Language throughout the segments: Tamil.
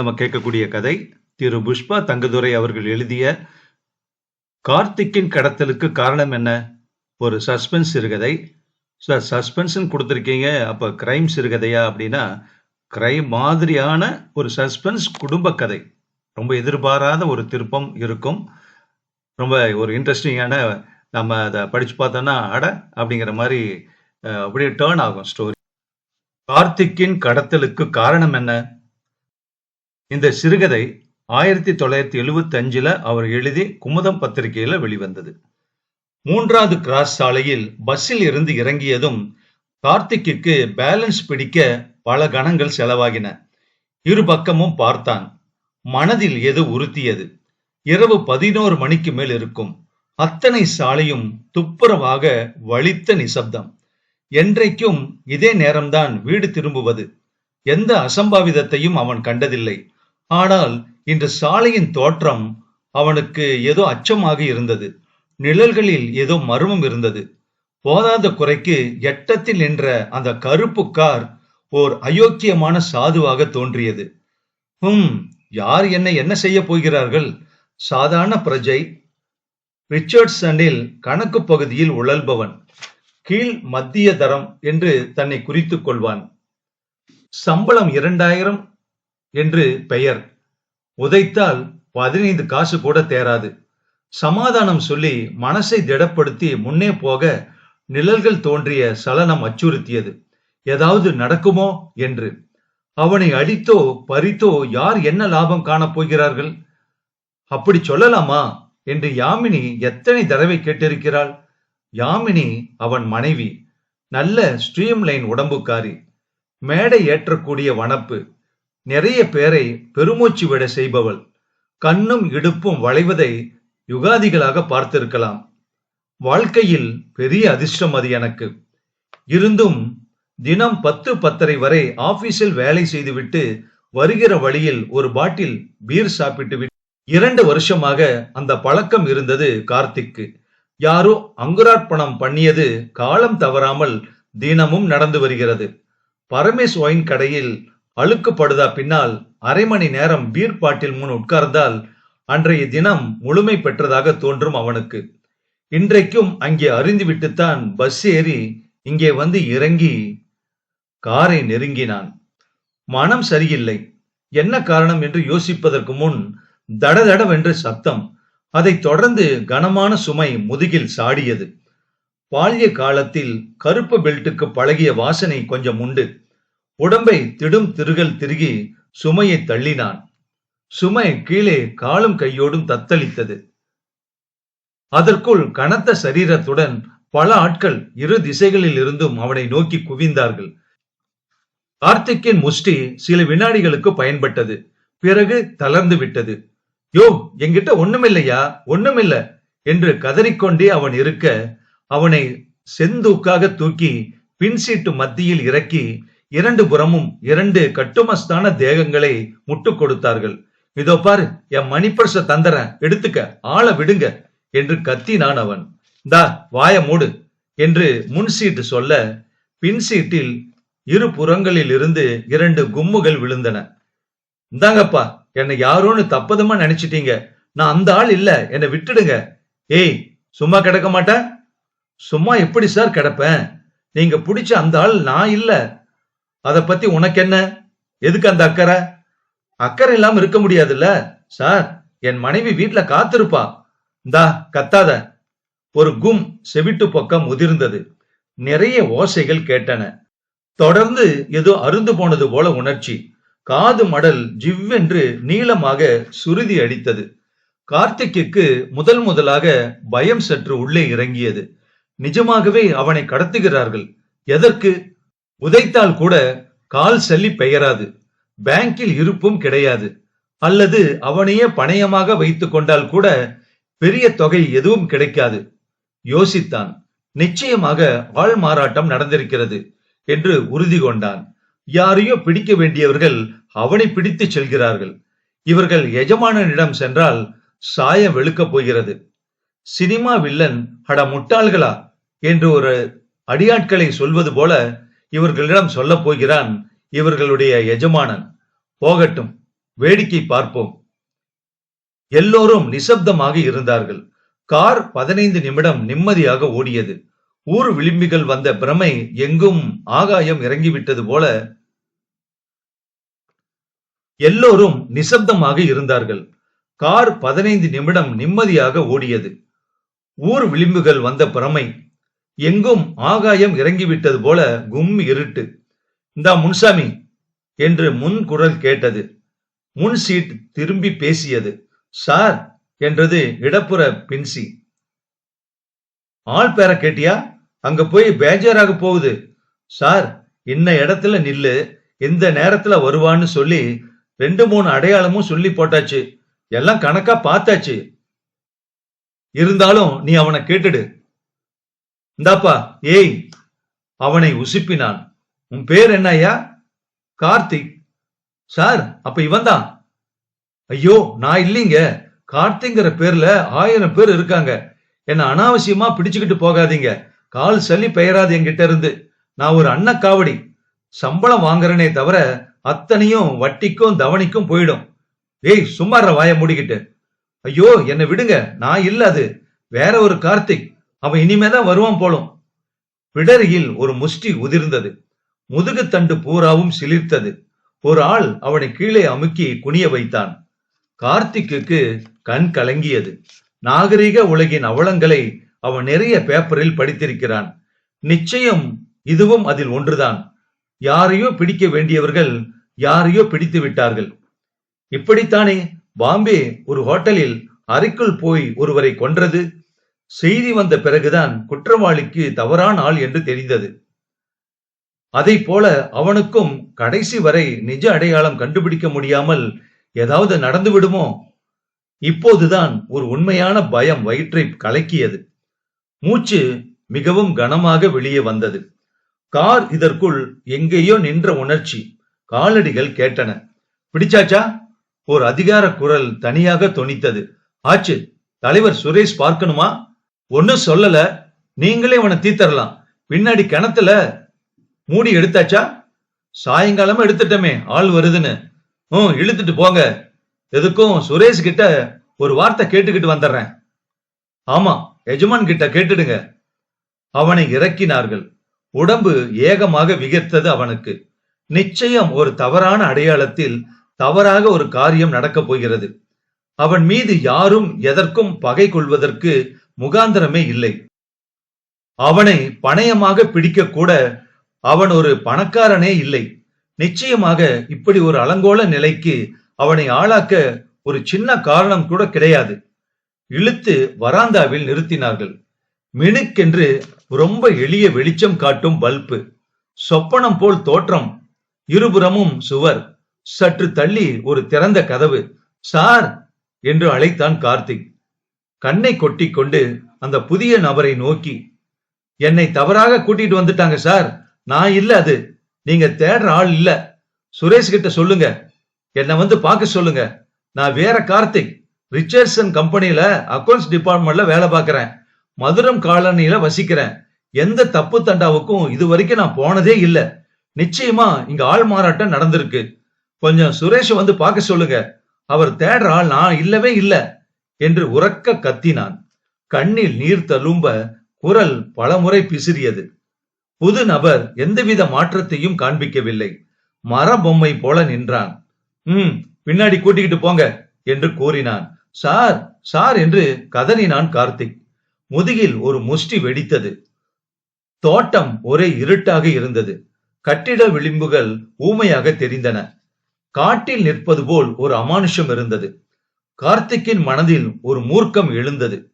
நம்ம கேட்கக்கூடிய கதை திரு புஷ்பா தங்கதுரை அவர்கள் எழுதிய கார்த்திக்கின் கடத்தலுக்கு காரணம் என்ன? ஒரு சஸ்பென்ஸ் சிறுகதை. சார் சஸ்பென்ஸ்னு கொடுத்துருக்கீங்க. அப்போ கிரைம் சிறுகதையா அப்படின்னா கிரைம் மாதிரியான ஒரு சஸ்பென்ஸ் குடும்ப கதை. ரொம்ப எதிர்பாராத ஒரு திருப்பம் இருக்கும். ரொம்ப ஒரு இன்ட்ரெஸ்டிங்கான நம்ம அதை படிச்சு பார்த்தோம்னா அட அப்படிங்கிற மாதிரி அப்படியே டேர்ன் ஆகும் ஸ்டோரி கார்த்திக்கின் கடத்தலுக்கு காரணம் என்ன? இந்த சிறுகதை ஆயிரத்தி தொள்ளாயிரத்தி எழுவத்தி அஞ்சுல அவர் எழுதி குமுதம் பத்திரிகையில வெளிவந்தது. மூன்றாவது கிராஸ் சாலையில் பஸ்ஸில் இருந்து இறங்கியதும் கார்த்திக்கு பேலன்ஸ் பிடிக்க பல கணங்கள் செலவாகின. இரு பக்கமும் பார்த்தான். மனதில் எது உறுத்தியது? இரவு பதினோரு மணிக்கு மேல் இருக்கும். அத்தனை சாலையும் துப்புரவாக வலித்த நிசப்தம். என்றைக்கும் இதே நேரம்தான் வீடு திரும்புவது. எந்த அசம்பாவிதத்தையும் அவன் கண்டதில்லை. ஆனால் இன்று சாலையின் தோற்றம் அவனுக்கு ஏதோ அச்சமாக இருந்தது. நிழல்களில் ஏதோ மர்மம் இருந்தது. போதாத குறைக்கு எட்டத்தில் நின்ற அந்த கருப்பு கார் ஓர் அயோக்கியமான சாதுவாக தோன்றியது. ஹும் யார் என்னை என்ன செய்ய போகிறார்கள்? சாதாரண பிரஜை. ரிச்சர்ட்சனில் கணக்கு பகுதியில் உழல்பவன். கீழ் மத்திய தரம் என்று தன்னை குறித்துக் கொள்வான். சம்பளம் இரண்டாயிரம் என்று பெயர். உதைத்தால் பதினைந்து காசு கூட தேராது. சமாதானம் சொல்லி மனசை திடப்படுத்தி முன்னே போக நிழல்கள் தோன்றிய சலனம் அச்சுறுத்தியது. ஏதாவது நடக்குமோ என்று. அவனை அடித்தோ பறித்தோ யார் என்ன லாபம் காணப் போகிறார்கள்? அப்படி சொல்லலாமா? என்று யாமினி எத்தனை தடவை கேட்டிருக்கிறாள்? யாமினி அவன் மனைவி. நல்ல ஸ்ட்ரீம் லைன் உடம்புக்காரி. மேடை ஏற்றக்கூடிய வனப்பு. நிறைய பேரை பெருமூச்சு விட செய்பவள். கண்ணும் இடுப்பும் வளைவதை யுகாதிகளாக பார்த்திருக்கலாம். வாழ்க்கையில் பெரிய அதிர்ஷ்டம் அது எனக்கு. இருந்தும் தினம் பத்து பத்தரை வரை ஆபீஸில் வேலை செய்துவிட்டு வருகிற வழியில் ஒரு பாட்டில் பீர் சாப்பிட்டு விட்டு இரண்டு வருஷமாக அந்த பழக்கம் இருந்தது கார்த்திக்கு. யாரோ அங்குரார்ப்பணம் பண்ணியது காலம் தவறாமல் தினமும் நடந்து வருகிறது. பரமேஸ் ஒயின் கடையில் அழுக்குப்படுதா பின்னால் அரை மணி நேரம் பீர் பாட்டில் முன் உட்கார்ந்தால் அன்றைய தினம் முழுமை பெற்றதாக தோன்றும் அவனுக்கு. இன்றைக்கும் அங்கே அறிந்துவிட்டுத்தான் பஸ் ஏறி இங்கே வந்து இறங்கி காரை நெருங்கினான். மனம் சரியில்லை. என்ன காரணம் என்று யோசிப்பதற்கு முன் தடதடவென்று சத்தம் அதைத் தொடர்ந்து கனமான சுமை முதுகில் சாடியது. பால்ய காலத்தில் கருப்பு பெல்ட்டுக்கு பழகிய வாசனை கொஞ்சம் உண்டு. உடம்பை திடும் திருகல் திருகி சுமையை தள்ளினான். சுமை கீழே காலும் கையோடும் தத்தளித்தது. அதற்குள் கனத்த சரீரத்துடன் பல ஆட்கள் இரு திசைகளில் இருந்தும் அவனை நோக்கி குவிந்தார்கள். கார்த்திக்கின் முஷ்டி சில வினாடிகளுக்கு பயன்பட்டது. பிறகு தளர்ந்து விட்டது. யோ என்கிட்ட ஒண்ணுமில்லையா? ஒண்ணுமில்ல என்று கதறிக்கொண்டே அவன் இருக்க அவனை செந்தூக்காக தூக்கி பின்சீட்டு மத்தியில் இறக்கி இரண்டு புறமும் இரண்டு கட்டுமஸ்தான தேகங்களை முட்டு கொடுத்தார்கள். இதோ பாரு என் மணிப்பர்ச தந்தரன் எடுத்துக்க ஆள விடுங்க என்று கத்தினான் அவன். தா வாய மூடு என்று முன் சீட்டு சொல்ல பின் சீட்டில் இரு புறங்களில் இருந்து இரண்டு கும்முகள் விழுந்தன. இந்தாங்கப்பா என்னை யாரோன்னு தப்பதமா நினைச்சிட்டீங்க? நான் அந்த ஆள் இல்ல என்னை விட்டுடுங்க. ஏய் சும்மா கிடக்க மாட்டேன் சும்மா எப்படி சார் கிடப்பேன்? நீங்க பிடிச்ச அந்த ஆள் நான் இல்லை. அதை பத்தி உனக்கு என்ன எதுக்கு அந்த அக்கறை? அக்கறை இல்லாம இருக்க முடியாதுல்ல? சார் என் மனைவி வீட்ல காத்திருப்பா. இந்தா கத்தாத. ஒரு கும் செவிட்டு பக்கம் முதிர்ந்தது. நிறைய ஓசைகள் கேட்டன. தொடர்ந்து ஏதோ அருந்து போனது போல உணர்ச்சி. காது மடல் ஜிவ்வென்று நீளமாக சுருதி அடித்தது. கார்த்திக்கு முதல் முதலாக பயம் சற்று உள்ளே இறங்கியது. நிஜமாகவே அவனை கடத்துகிறார்கள். எதற்கு? உதைத்தால் கூட கால் சல்லி பெயராது. பேங்கில் இருப்பும் கிடையாது. அல்லது அவனையே பணயமாக வைத்துக் கொண்டால் கூட பெரிய தொகை எதுவும் கிடைக்காது. யோசித்தான். நிச்சயமாக ஆள் மாறாட்டம் நடந்திருக்கிறது என்று உறுதி கொண்டான். யாரையோ பிடிக்க வேண்டியவர்கள் அவனை பிடித்து செல்கிறார்கள். இவர்கள் எஜமானனிடம் சென்றால் சாயம் வெளுக்கப் போகிறது. சினிமா வில்லன் அட முட்டாள்களா? என்று ஒரு அடியாட்களை சொல்வது போல இவர்களிடம் சொல்லப் போகிறான் இவர்களுடைய எஜமானன். போகட்டும் வேடிக்கை பார்ப்போம். எல்லோரும் நிசப்தமாக இருந்தார்கள். கார் பதினைந்து நிமிடம் நிம்மதியாக ஓடியது. ஊர் விளிம்பிகள் வந்த பிரமை எங்கும் ஆகாயம் இறங்கிவிட்டது போல எல்லோரும் நிசப்தமாக இருந்தார்கள். கார் பதினைந்து நிமிடம் நிம்மதியாக ஓடியது. ஊர் விளிம்புகள் வந்த பிரமை எங்கும் ஆகாயம் இறங்கிவிட்டது போல கும் இருட்டு. இந்தா முன்சாமி என்று முன் குரல் கேட்டது. முன் சீட் திரும்பி பேசியது. சார் என்றது இடப்புற பின்சி. ஆள் பேர கேட்டியா? அங்க போய் பேஜராக போகுது. சார் இன்ன இடத்துல நில்லு. இந்த நேரத்துல வருவான்னு சொல்லி ரெண்டு மூணு அடையாளமும் சொல்லி போட்டாச்சு. எல்லாம் கணக்கா பார்த்தாச்சு. இருந்தாலும் நீ அவனை கேட்டுடு. இந்தாப்பா ஏய் அவனை உசுப்பினான். உன் பேர் என்ன ஐயா? கார்த்திக். சார் அப்ப இவன்தான். ஐயோ நான் இல்லைங்க. கார்த்திங்கிற பேர்ல ஆயிரம் பேர் இருக்காங்க. என்ன அனாவசியமா பிடிச்சுக்கிட்டு போகாதீங்க. கால் சளி பெயராது என்கிட்ட இருந்து. நான் ஒரு அன்னக்காவடி சம்பளம் வாங்குறேனே தவிர அத்தனையும் வட்டிக்கும் தவணிக்கும் போயிடும். ஏய் சும்மாற வாய மூடிக்கிட்டு. ஐயோ என்னை விடுங்க. நான் இல்ல அது. வேற ஒரு கார்த்திக். அவன் இனிமேதான் வருவான் போலும். பிடரியில் ஒரு முஷ்டி உதிர்ந்தது. முதுகுத்தண்டு பூராவும் சிலிர்த்தது. ஒரு ஆள் அவனை கீழே அமுக்கி குனிய வைத்தான். கார்த்திக்குக்கு கண் கலங்கியது. நாகரிக உலகின் அவலங்களை அவன் நிறைய பேப்பரில் படித்திருக்கிறான். நிச்சயம் இதுவும் அதில் ஒன்றுதான். யாரையோ பிடிக்க வேண்டியவர்கள் யாரையோ பிடித்து விட்டார்கள். இப்படித்தானே பாம்பே ஒரு ஹோட்டலில் அறைக்குள் போய் ஒருவரை கொன்றது. செய்தி வந்த பிறகுதான் குற்றவாளிக்கு தவறான ஆள் என்று தெரிந்தது. அதை போல அவனுக்கும் கடைசி வரை நிஜ அடையாளம் கண்டுபிடிக்க முடியாமல் ஏதாவது நடந்து விடுமோ? இப்போதுதான் ஒரு உண்மையான பயம் வயிற்றை கலக்கியது. மூச்சு மிகவும் கனமாக வெளியே வந்தது. கார் இதற்குள் எங்கேயோ நின்ற உணர்ச்சி காலடிகள் கேட்டன. பிடிச்சாச்சா? ஒரு அதிகார குரல் தனியாக தொனித்தது. ஆச்சு தலைவர் சுரேஷ் பார்க்கணுமா? ஒன்னும் சொல்லல. நீங்களே இவனை தீத்தரலாம் பின்னாடி கிணத்துல மூடி எடுத்தாச்சா? சாயங்காலமா எடுத்துட்டமே ஆள் வருதுன்னு. ம் இழுத்துட்டு போங்க. எதுக்கும் சுரேஷ் கிட்ட ஒரு வார்த்தை கேட்டுக்கிட்டு வந்துடுறேன். ஆமா எஜமான் கிட்ட கேட்டுடுங்க. அவனை இறக்கினார்கள். உடம்பு ஏகமாக விகர்த்தது அவனுக்கு. நிச்சயம் ஒரு தவறான அடையாளத்தில் தவறாக ஒரு காரியம் நடக்கப் போகிறது. அவன் மீது யாரும் எதற்கும் பகை கொள்வதற்கு முகாந்திரமே இல்லை. அவனை பணயமாக பிடிக்க கூட அவன் ஒரு பணக்காரனே இல்லை. நிச்சயமாக இப்படி ஒரு அலங்கோல நிலைக்கு அவனை ஆளாக்க ஒரு சின்ன காரணம் கூட கிடையாது. இழுத்து வராந்தாவில் நிறுத்தினார்கள். மினுக்கென்று ரொம்ப எளிய வெளிச்சம் காட்டும் பல்பு சொப்பனம் போல் தோற்றம் இருபுறமும் சுவர் சற்று தள்ளி ஒரு திறந்த கதவு சார்! என்று அழைத்தான் கார்த்திக். கண்ணை கொட்டிக்கொண்டு அந்த புதிய நபரை நோக்கி என்னை தவறாக கூட்டிட்டு வந்துட்டாங்க சார். நான் இல்ல அது. நீங்க தேடுற ஆள் இல்ல. சுரேஷ் கிட்ட சொல்லுங்க. என்னை வந்து பார்க்க சொல்லுங்க. நான் வேற கார்த்திக். ரிச்சர்ட்சன் கம்பெனியில அக்கௌண்ட்ஸ் டிபார்ட்மெண்ட்ல வேலை பார்க்கறேன். மதுரம் காலனியில வசிக்கிறேன். எந்த தப்பு தண்டாவுக்கும் இது வரைக்கும் நான் போனதே இல்ல. நிச்சயமா இங்க ஆள் மாறாட்டம் நடந்திருக்கு. கொஞ்சம் சுரேஷ் வந்து பார்க்க சொல்லுங்க. அவர் தேடுற ஆள் நான் இல்லவே இல்லை. என்று உறக்க கத்தினான். கண்ணில் நீர் தழும்ப குரல் பலமுறை பிசிறியது. புது நபர் எந்தவித மாற்றத்தையும் காண்பிக்கவில்லை. மர பொம்மை போல நின்றான். ம் பின்னாடி கூட்டிக்கிட்டு போங்க என்று கூறினான். சார் சார் என்று கதறினான் கார்த்திக். முதுகில் ஒரு முஷ்டி வெடித்தது. தோட்டம் ஒரே இருட்டாக இருந்தது. கட்டிட விளிம்புகள் ஊமையாக தெரிந்தன. காட்டில் நிற்பது போல் ஒரு அமானுஷம் இருந்தது. கார்த்திக்கின் மனதில் ஒரு மூர்க்கம் எழுந்தது.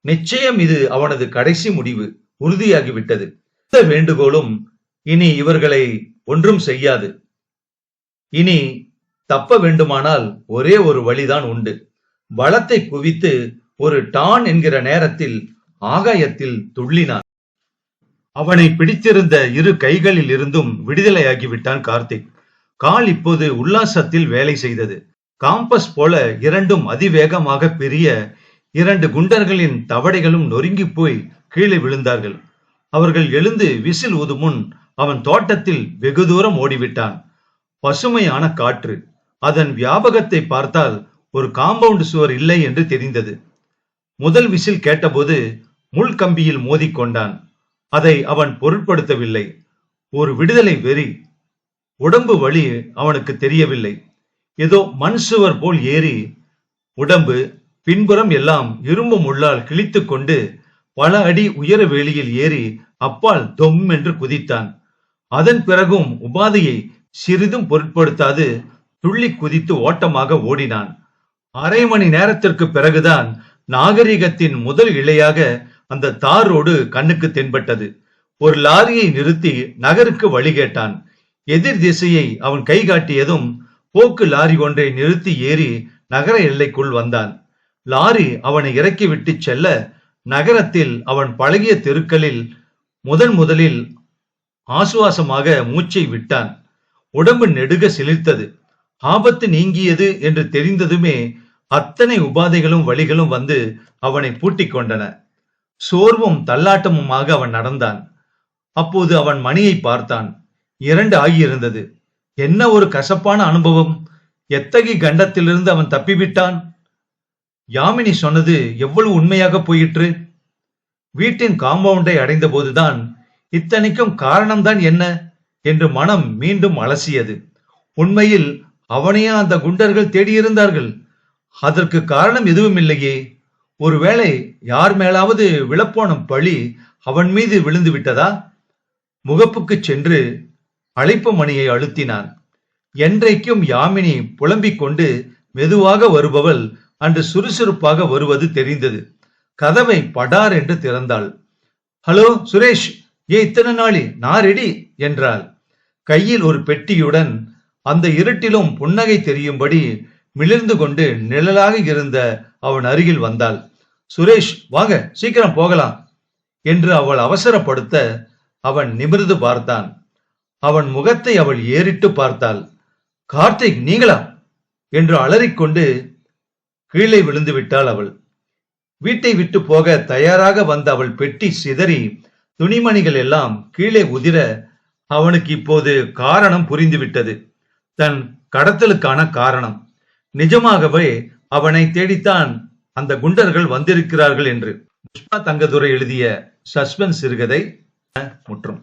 நிச்சயம் இது அவனது கடைசி முடிவு உறுதியாகிவிட்டது. இந்த வேண்டுகோளும் இனி இவர்களை ஒன்றும் செய்யாது. இனி தப்ப வேண்டுமானால் ஒரே ஒரு வழிதான் உண்டு. பலத்தை குவித்து ஒரு டான் என்கிற நேரத்தில் ஆகாயத்தில் துள்ளினான். அவனை பிடித்திருந்த இரு கைகளில் இருந்தும் விடுதலையாகிவிட்டான் கார்த்திக். கால் இப்போது உல்லாசத்தில் வேலை செய்தது. காம்பஸ் போல இரண்டும் அதிவேகமாக பெரிய இரண்டு குண்டர்களின் தவடைகளும் நொறுங்கி போய் கீழே விழுந்தார்கள். அவர்கள் எழுந்து விசில் ஊதுமுன் முன் அவன் தோட்டத்தில் வெகு தூரம் ஓடிவிட்டான். பசுமையான காற்று. அதன் வியாபகத்தை பார்த்தால் ஒரு காம்பவுண்ட் சுவர் இல்லை என்று தெரிந்தது. முதல் விசில் கேட்டபோது முள் கம்பியில் மோதிக்கொண்டான் அதை அவன் பொருட்படுத்தவில்லை. ஒரு விடுதலை வெறி உடம்பு வழி அவனுக்கு தெரியவில்லை. ஏதோ மண் சுவர் போல் ஏறி உடம்பு பின்புறம் எல்லாம் இரும்பு முள்ளால் கிழித்து கொண்டு பல அடி உயர வேலியில் ஏறி அப்பால் தொம் என்று குதித்தான். அதன் பிறகும் உபாதையை சிறிதும் பொருட்படுத்தாது துள்ளி குதித்து ஓட்டமாக ஓடினான். அரை மணி நேரத்திற்கு பிறகுதான் நாகரிகத்தின் முதல் இழையாக அந்த தார் ரோடு கண்ணுக்கு தென்பட்டது. ஒரு லாரியை நிறுத்தி நகருக்கு வழி கேட்டான். எதிர் திசையை அவன் கை காட்டியதும் போக்கு லாரி ஒன்றை நிறுத்தி ஏறி நகர எல்லைக்குள் வந்தான். லாரி அவனை இறக்கிவிட்டு செல்ல நகரத்தில் அவன் பழகிய தெருக்களில் முதன் முதலில் ஆசுவாசமாக மூச்சை விட்டான். உடம்பு நெடுக சிலிர்த்தது. ஆபத்து நீங்கியது என்று தெரிந்ததுமே அத்தனை உபாதைகளும் வழிகளும் வந்து அவனை பூட்டிக் கொண்டன. சோர்வும் தள்ளாட்டமுமாக அவன் நடந்தான். அப்போது அவன் மணியை பார்த்தான். இரண்டு ஆகியிருந்தது. என்ன ஒரு கசப்பான அனுபவம்? எத்தகைய கண்டத்திலிருந்து அவன் தப்பிவிட்டான்? யாமினி சொன்னது எவ்வளவு உண்மையாக போயிற்று? வீட்டின் காம்பவுண்டை அடைந்தபோதுதான் இத்தனைக்கும் காரணம்தான் என்ன? என்று மனம் மீண்டும் அலசியது. உண்மையில் அவனையே அந்த குண்டர்கள் தேடியிருந்தார்கள். அதற்கு காரணம் எதுவும் இல்லையே ஒருவேளை யார் மேலாவது விழப்போன பழி அவன் மீது விழுந்து விட்டதா முகப்புக்கு சென்று அழைப்பு மணியை அழுத்தினான். என்றைக்கும் யாமினி புலம்பிக் கொண்டு மெதுவாக வருபவள் அன்று சுறுசுறுப்பாக வருவது தெரிந்தது. கதவை படார் என்று திறந்தாள். ஹலோ சுரேஷ்! ஏ இத்தனை நாளி நான் ரெடி! என்றாள். கையில் ஒரு பெட்டியுடன் அந்த இருட்டிலும் புன்னகை தெரியும்படி மிளிர்ந்து கொண்டு நிழலாக இருந்த அவன் அருகில் வந்தாள். சுரேஷ் வாங்க சீக்கிரம் போகலாம்! என்று அவள் அவசரப்படுத்த அவன் நிமிர்ந்து பார்த்தான். அவன் முகத்தை அவள் ஏறிட்டு பார்த்தாள். கார்த்திக் நீங்களா? என்று அலறிக்கொண்டு கீழே விழுந்து விட்டாள் அவள். வீட்டை விட்டு போக தயாராக வந்த அவள் பெட்டி சிதறி துணிமணிகள் எல்லாம் கீழே உதிர அவனுக்கு இப்போது காரணம் புரிந்துவிட்டது. தன் கடத்தலுக்கான காரணம். நிஜமாகவே அவனை தேடித்தான் அந்த குண்டர்கள் வந்திருக்கிறார்கள் என்று. புஷ்பா தங்கதுரை எழுதிய சஸ்பென்ஸ் சிறுகதை முற்றும்.